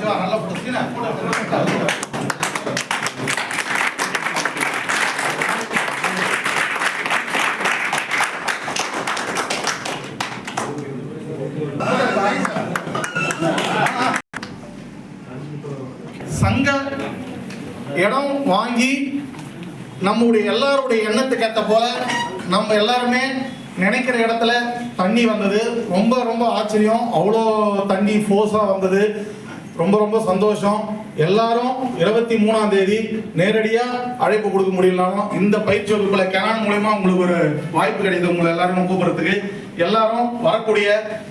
சிவா நல்லா சங்க இடம் வாங்கி நம்முடைய எல்லாருடைய எண்ணத்துக்கு ஏற்ற போல நம்ம எல்லாருமே நினைக்கிற இடத்துல தண்ணி வந்தது. ரொம்ப ரொம்ப ஆச்சரியம். அவ்வளோ தண்ணி ஃபோர்ஸாக வந்தது. ரொம்ப ரொம்ப சந்தோஷம். எல்லாரும் இருபத்தி மூணாம் தேதி நேரடியாக அழைப்பு கொடுக்க முடியலனாலும் இந்த பயிற்சி வகுப்பில் கெனான் மூலயமா உங்களுக்கு ஒரு வாய்ப்பு கிடைக்குது. உங்களை எல்லாரும் கூப்பிடுறதுக்கு எல்லாரும் வரக்கூடிய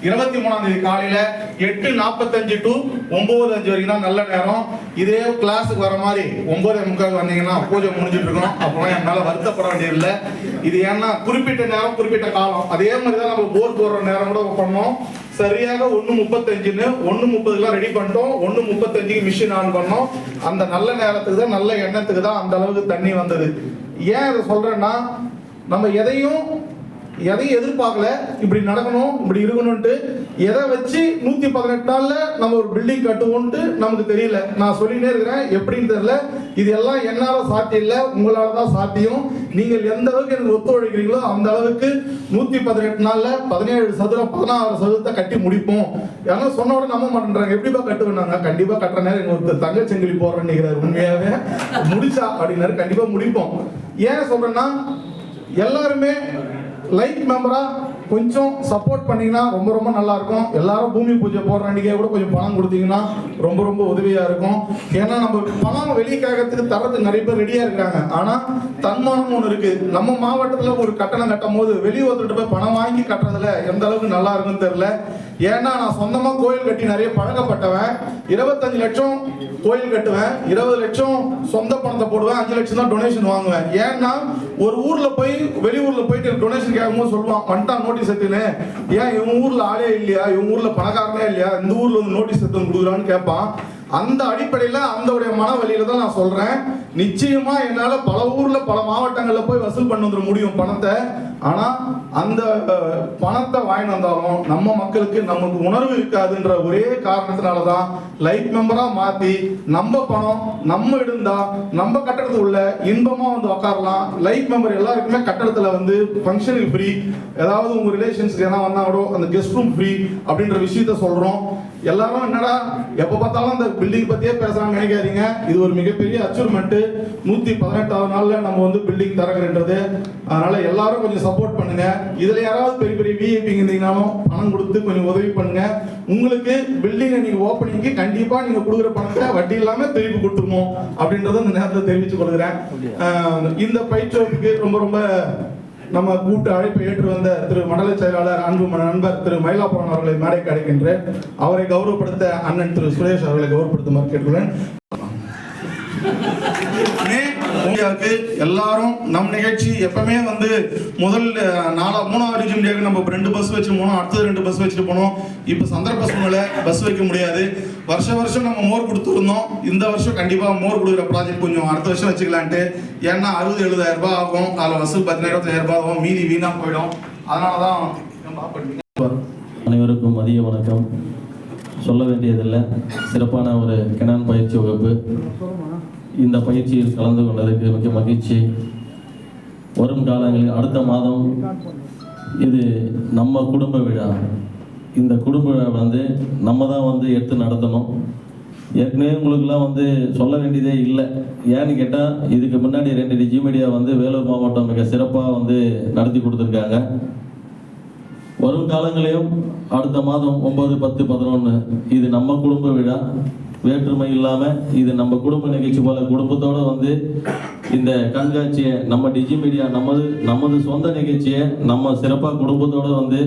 இருபத்தி மூணாம் தேதி காலையில எட்டு நாற்பத்தஞ்சு டு ஒன்பது அஞ்சு வரைக்கும் தான் நல்ல நேரம். இதே கிளாஸுக்கு வர மாதிரி ஒன்பது முக்கால் வந்தீங்கன்னா பூஜை முடிஞ்சிட்டு இருக்கணும். அப்புறம் என்னால் வருத்தப்பட வேண்டியதில்லை. இது ஏன்னா குறிப்பிட்ட நேரம் குறிப்பிட்ட காலம். அதே மாதிரி தான் நம்ம போர் போடுற நேரம் கூட பண்ணோம். சரியாக ஒன்று முப்பத்தஞ்சுன்னு ஒன்று முப்பதுக்குலாம் ரெடி பண்ணிட்டோம். ஒன்று முப்பத்தஞ்சுக்கு மிஷின் ஆன் பண்ணோம். அந்த நல்ல நேரத்துக்கு தான் நல்ல எண்ணத்துக்கு தான் அந்த அளவுக்கு தண்ணி வந்தது. ஏன் இதை சொல்றேன்னா நம்ம எதையும் எதையும் எதிர்பார்க்கல. இப்படி நடக்கணும் இப்படி இருக்கணும்ட்டு எதை வச்சு நூத்தி பதினெட்டு நாளில் நம்ம ஒரு பில்டிங் கட்டுவோம்ட்டு நமக்கு தெரியல. நான் சொல்லினே இருக்கிறேன். எப்படின்னு தெரியல. இது எல்லாம் என்னால சாத்தியம் இல்லை. உங்களால தான் சாத்தியம். நீங்கள் எந்த அளவுக்கு எனக்கு ஒத்துழைக்கிறீங்களோ அந்த அளவுக்கு நூத்தி பதினெட்டு நாள்ல பதினேழு சதுரம் பதினாறு சதுரத்தை கட்டி முடிப்போம். ஏன்னா சொன்ன உடனே நம்ப மாட்டேன்றாங்க. எப்படிப்பா கட்டுவேனாங்க கண்டிப்பா கட்டுற நேரம் எங்க ஒருத்தர் தங்கச்செங்கிலி போடுறேன்னு நினைக்கிறாரு. உண்மையாவே முடிச்சா அப்படின்னாரு. கண்டிப்பா முடிப்போம். ஏன் சொல்றேன்னா எல்லாருமே லைட் மெம்பரா கொஞ்சம் சப்போர்ட் பண்ணீங்கன்னா ரொம்ப ரொம்ப நல்லா இருக்கும் எல்லாரும் பூமி பூஜை போடுற அன்னைக்கே கூட கொஞ்சம் பணம் கொடுத்தீங்கன்னா ரொம்ப ரொம்ப உதவியா இருக்கும். ஏன்னா நம்ம பணம் வெளிக்காகத்துக்கு தரத்துக்கு நிறைய பேர் ரெடியா இருக்காங்க. ஆனா தன்மானம் ஒன்று இருக்கு. நம்ம மாவட்டத்துல ஒரு கட்டணம் கட்டும் போது வெளியே ஒருத்தர் போய் பணம் வாங்கி கட்டுறதுல எந்த அளவுக்கு நல்லா இருக்குன்னு தெரியல. ஏன்னா நான் சொந்தமா கோயில் கட்டி நிறைய பழக்கப்பட்டவன். இருபத்தஞ்சு லட்சம் கோயில் கட்டுவேன். இருபது லட்சம் சொந்த பணத்தை போடுவேன். அஞ்சு லட்சம் தான் டொனேஷன் வாங்குவேன். ஏன்னா ஒரு ஊர்ல போய் வெளியூர்ல போயிட்டு டொனேஷன் கேட்கும்போது சொல்லுவான் பண்ணிட்டான் நோட்டீஸ் எடுத்துன்னு ஏன் இவங்க ஊர்ல ஆளே இல்லையா? இவங்க ஊர்ல பணக்காரனே இல்லையா? இந்த ஊர்ல வந்து நோட்டீஸ் எடுத்து கொடுக்குறான்னு கேட்பான். அந்த அடிப்படையில் அந்தவுடைய மன வழியில தான் நான் சொல்றேன். நிச்சயமா என்னால பல ஊர்ல பல மாவட்டங்கள்ல போய் வசூல் பண்ண வந்துட முடியும் பணத்தை. ஆனா அந்த பணத்தை வாங்கி வந்தாலும் நம்ம மக்களுக்கு நமக்கு உணர்வு இருக்காதுன்ற ஒரே காரணத்தினால தான் லைஃப் மெம்பரா மாத்தி நம்ம பணம் நம்ம இருந்தா நம்ம கட்டடத்து உள்ள இன்பமா வந்து உட்காரலாம் லைஃப் மெம்பர் எல்லாருக்குமே கட்டடத்துல வந்து ஃபங்க்ஷனுக்கு ஃப்ரீ ஏதாவது உங்க ரிலேஷன்ஸ்க்கு எதனா வந்தா கூட அந்த கெஸ்ட் ரூம் ஃப்ரீ அப்படின்ற விஷயத்த சொல்றோம். எல்லாரும் என்னடா எப்ப பார்த்தாலும் அந்த பில்டிங் பத்தியே பேசுறாங்க நினைக்காதீங்க. இது ஒரு மிகப்பெரிய அச்சீவ்மெண்ட் நூத்தி பதினெட்டாவது நாள்ல நம்ம வந்து பில்டிங் தரங்குன்றது அதனால எல்லாரும் கொஞ்சம் சப்போர்ட் பண்ணுங்க. இதுல யாராவது பெரிய பெரிய விஐபி இருந்தீங்கனாலும் பணம் கொடுத்து கொஞ்சம் உதவி பண்ணுங்க. உங்களுக்கு பில்டிங் நீங்க ஓப்பனிங்க்கு கண்டிப்பா நீங்க கொடுக்குற பணத்தை வட்டி இல்லாம திருப்பி கொடுத்துருவோம் அப்படின்றத இந்த நேரத்தை தெரிவித்துக் கொள்கிறேன். இந்த பயிற்சி ரொம்ப ரொம்ப நம்ம கூட்டு அழைப்பை ஏற்று வந்த திரு மண்டல செயலாளர் அன்பு நண்பர் திரு மயிலாபுரம் அவர்களை மேடை கிடைக்கின்றேன் அவரை கௌரவப்படுத்த அண்ணன் திரு சுரேஷ் அவர்களை கௌரவப்படுத்துமாறு கேட்டுள்ளேன் இந்தியாவுக்கு எல்லாரும் நம் நிகழ்ச்சி எப்பவுமே வந்து முதல் நாலா மூணாவது ரிஜிம் டேக்கு நம்ம ரெண்டு பஸ் வச்சு போனோம் அடுத்தது ரெண்டு பஸ் வச்சுட்டு போனோம். இப்போ சந்தர்ப்ப சூழ்நிலை பஸ் வைக்க முடியாது. வருஷ வருஷம் நம்ம மோர் கொடுத்துருந்தோம். இந்த வருஷம் கண்டிப்பாக மோர் கொடுக்குற ப்ராஜெக்ட் கொஞ்சம் அடுத்த வருஷம் வச்சுக்கலான்ட்டு. ஏன்னா அறுபது எழுபதாயிரம் ரூபாய் ஆகும். அதில் வசூல் பதினாயிரம் இருபத்தாயிரம் ரூபாய் ஆகும். மீதி வீணாக போயிடும். அதனால தான் அனைவருக்கும் மதிய வணக்கம். சொல்ல வேண்டியதில்லை. சிறப்பான ஒரு கிணான் பயிற்சி வகுப்பு. இந்த பயிற்சியில் கலந்து கொண்டதுக்கு மிக மகிழ்ச்சி. வரும் காலங்களில் அடுத்த மாதம் இது நம்ம குடும்ப விழா. இந்த குடும்ப விழா வந்து நம்ம தான் வந்து எடுத்து நடத்தணும். ஏற்கனவே உங்களுக்குலாம் வந்து சொல்ல வேண்டியதே இல்லை. ஏன்னு கேட்டால் இதுக்கு முன்னாடி ரெண்டு டிஜி மீடியா வந்து வேலூர் மாவட்டம் மிக சிறப்பாக வந்து நடத்தி கொடுத்துருக்காங்க. வரும் காலங்களையும் அடுத்த மாதம் ஒன்பது பத்து பதினொன்று இது நம்ம குடும்ப விழா. வேற்றுமை இல்லாமல் இது நம்ம குடும்ப நிகழ்ச்சி போல குடும்பத்தோட வந்து இந்த கண்காட்சியை நம்ம டிஜி மீடியா நமது நமது சொந்த நிகழ்ச்சியை நம்ம சிறப்பாக குடும்பத்தோட வந்து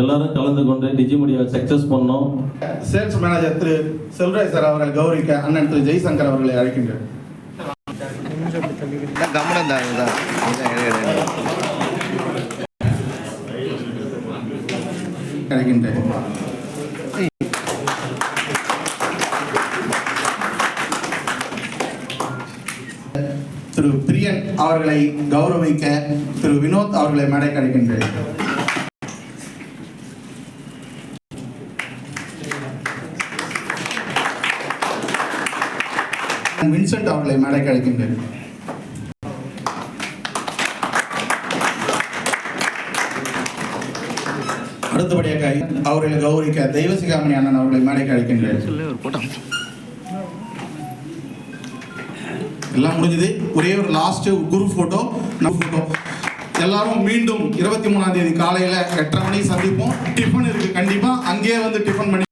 எல்லாரும் கலந்து கொண்டு டிஜி மீடியாவை சக்ஸஸ் பண்ணோம். சேல்ஸ் மேனேஜர் திரு செல்வராஜ் சார் அவர்கள் கௌரவிக்க அண்ணன் திரு ஜெய்சங்கர் அவர்களை அழைக்கின்றேன். கவனம் அழைக்கின்றேன் திரு பிரியன் அவர்களை கௌரவிக்க திரு வினோத் அவர்களை மேடை அழைக்கின்றேன் வின்சென்ட் அவர்களை மேடை அழைக்கின்றேன் அடுத்தபடியாக அவர்களை கௌரவிக்க தெய்வசிகாமணி அண்ணன் அவர்களை மேடைக்கு அழைக்கின்றேன். எல்லாம் முடிஞ்சது. ஒரே ஒரு லாஸ்ட் குரூப் போட்டோ போட்டோ எல்லாரும் மீண்டும் இருபத்தி மூணாம் தேதி காலையில எட்டரை மணிக்கு சந்திப்போம். டிஃபன் இருக்கு. கண்டிப்பா அங்கேயே வந்து டிஃபன் பண்ணி